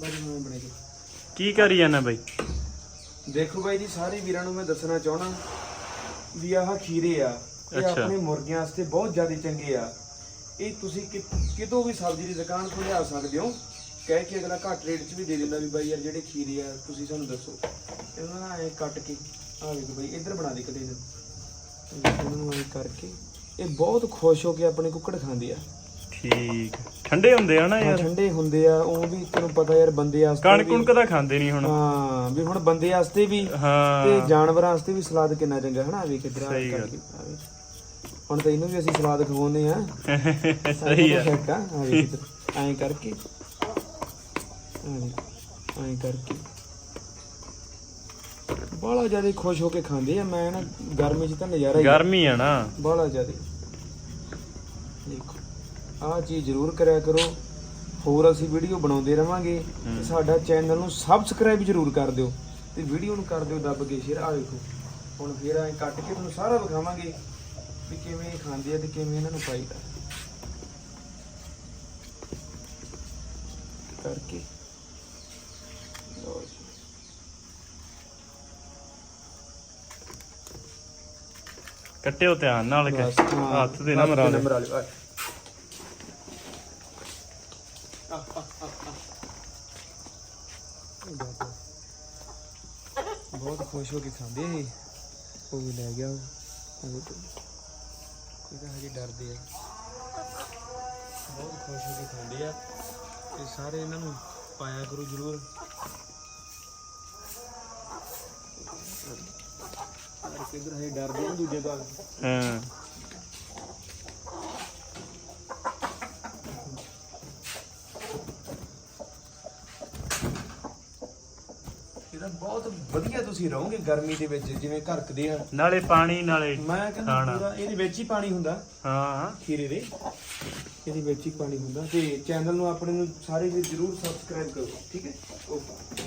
ਬਾਜੀ ਮੈਂ ਬਣੇ ਜੀ। ਕੀ ਕਰੀ ਜਾਂਦਾ ਬਾਈ? ਦੇਖੋ ਬਾਈ ਜੀ ਸਾਰੇ ਵੀਰਾਂ ਨੂੰ ਮੈਂ ਦੱਸਣਾ ਚਾਹਣਾ ਵੀ ਆਹ ਖੀਰੇ ਆ ਇਹ ਅੱਛਾ। ਆਪਣੇ ਮੁਰਗਿਆਂ ਵਾਸਤੇ ਬਹੁਤ ਜ਼ਿਆਦਾ ਚੰਗੇ ਆ। ਇਹ ਤੁਸੀਂ ਕਿ- ਕਿਤੋਂ ਵੀ ਸਬਜ਼ੀ ਦੀ ਦੁਕਾਨ ਤੋਂ ਲਿਆ ਸਕਦੇ ਹੋ। ਕਹਿ ਕੇ ਅਗਲਾ ਘੱਟ ਰੇਟ 'ਚ ਵੀ ਦੇ ਦਿੰਦਾ ਵੀ ਬਾਈ ਯਾਰ ਜਿਹੜੇ ਖੀਰੇ ਆ ਤੁਸੀਂ ਸਾਨੂੰ ਦੱਸੋ। ਇਹਨਾਂ ਨਾਲ ਐ ਕੱਟ ਕੇ ਆ ਵੇਖੋ ਬਾਈ ਇੱਧਰ ਬਣਾ ਦੇ ਕਦੇ ਇਹਨਾਂ ਨੂੰ ਐ ਕਰਕੇ। ਇਹ ਬਹੁਤ ਖੁਸ਼ ਹੋ ਕੇ ਆਪਣੇ ਕੁੱਕੜ ਖਾਂਦੇ ਆ। ਠੀਕ। ਠੰਡੇ ਹੁੰਦੇ ਆ ਨਾ ਯਾਰ। ਠੰਡੇ ਹੁੰਦੇ ਆ ਉਹ ਵੀ ਤੈਨੂੰ ਪਤਾ ਯਾਰ ਬੰਦੇ ਵਾਸਤੇ ਕਣਕ ਵੀ- ਕੁਣਕ ਤਾਂ ਖਾਂਦੇ ਨਹੀਂ ਹੁਣ। ਹਾਂ ਵੀ ਹੁਣ ਬੰਦੇ ਵਾਸਤੇ ਵੀ ਤੇ ਹਾਂ ਜਾਨਵਰਾਂ ਵਾਸਤੇ ਵੀ ਸਲਾਦ ਕਿੰਨਾ ਚੰਗਾ ਹਨਾ? ਆ ਵੇਖ। ਹੁਣ ਤਾਂ ਇਹਨੂੰ ਵੀ ਅਸੀਂ ਸਲਾਦ ਖਵਾਉਂਦੇ ਆ ਸਹੀ ਆ। ਐਂ ਕਰਕੇ। ਐਂ ਕਰਕੇ। ਬਾਲਾ ਜ਼ਿਆਦਾ ਖੁਸ਼ ਹੋ ਕੇ ਖਾਂਦੇ ਆ। ਮੈਂ ਨਾ ਗਰਮੀ 'ਚ ਤਾਂ ਨਜ਼ਾਰਾ ਹੀ ਗਰਮੀ ਆ ਨਾ। ਬਾਲਾ ਜ਼ਿਆਦਾ। ਦੇਖੋ। ਆਹ ਚੀਜ਼ ਜ਼ਰੂਰ ਕਰਿਆ ਕਰੋ। ਹੋਰ ਅਸੀਂ ਵੀਡੀਓ ਬਣਾਉਂਦੇ ਰਵਾਂਗੇ। ਤੇ ਸਾਡਾ ਚੈਨਲ ਨੂੰ ਸਬਸਕ੍ਰਾਈਬ ਜ਼ਰੂਰ ਕਰ ਦਿਓ। ਤੇ ਵੀਡੀਓ ਨੂੰ ਕਰ ਦਿਓ ਦੱਬ ਕੇ। ਸ਼ੇਅਰ ਆ ਵੇਖੋ। ਹੁਣ ਫੇਰ ਐਂ ਕੱਟ ਕੇ ਤੁਹਾਨੂੰ ਸਾਰਾ ਵਿਖਾਵਾਂਗੇ ਵੀ ਕਿਵੇਂ ਇਹ ਖਾਂਦੇ ਆ ਤੇ ਕਿਵੇਂ ਇਹਨਾਂ ਨੂੰ ਪਾਈਦਾ ਕਰਕੇ। ਜੀ। ਕੱਟਿਓ ਧਿਆਨ ਨਾਲ ਕੇ ਬਸ, ਹਾਂ, ਹੱਥ ਦੇ ਨਾ ਹੱਥ ਮਰਾ ਤੇ ਲੈ ਮਰਾ ਲਿਓ, ਆ। ਬਹੁਤ ਖੁਸ਼ ਹੋ ਕੇ ਖਾਂਦੇ ਇਹ। ਉਹ ਵੀ ਲੈ ਗਿਆ ਉਹ। ਉਹ ਤਾਂ ਹਜੇ ਡਰਦੇ ਆ। ਬਹੁਤ ਖੁਸ਼ ਹੋ ਕੇ ਖਾਂਦੇ ਆ। ਤੇ ਸਾਰੇ ਇਹਨਾਂ ਨੂੰ ਪਾਇਆ ਕਰੋ ਜ਼ਰੂਰ। ਕਿਧਰ ਹਜੇ ਡਰਦੇ ਆ ਦੂਜੇ ਤੋਂ ਹਾਂ। ਇਹਦਾ ਬਹੁਤ ਵਧੀਆ ਤੁਸੀਂ ਰਹੋਗੇ ਗਰਮੀ ਦੇ ਵਿੱਚ ਜਿਵੇਂ ਘਰਕਦੇ ਆ। ਨਾਲੇ ਪਾਣੀ ਨਾਲੇ ਮੈਂ ਕਹਿੰਦਾ ਖਾਣਾ। ਪੂਰਾ ਇਹਦੇ ਵਿੱਚ ਹੀ ਪਾਣੀ ਹੁੰਦਾ। ਹਾਂ। ਖੀਰੇ ਦੇ। ਇਹਦੇ ਵਿੱਚ ਹੀ ਪਾਣੀ ਹੁੰਦਾ ਤੇ ਚੈਨਲ ਨੂੰ ਆਪਣੇ ਨੂੰ ਸਾਰੇ ਵੀ ਜਰੂਰ ਸਬਸਕ੍ਰਾਈਬ ਕਰੋ ਠੀਕ ਹੈ? ਓਕੇ।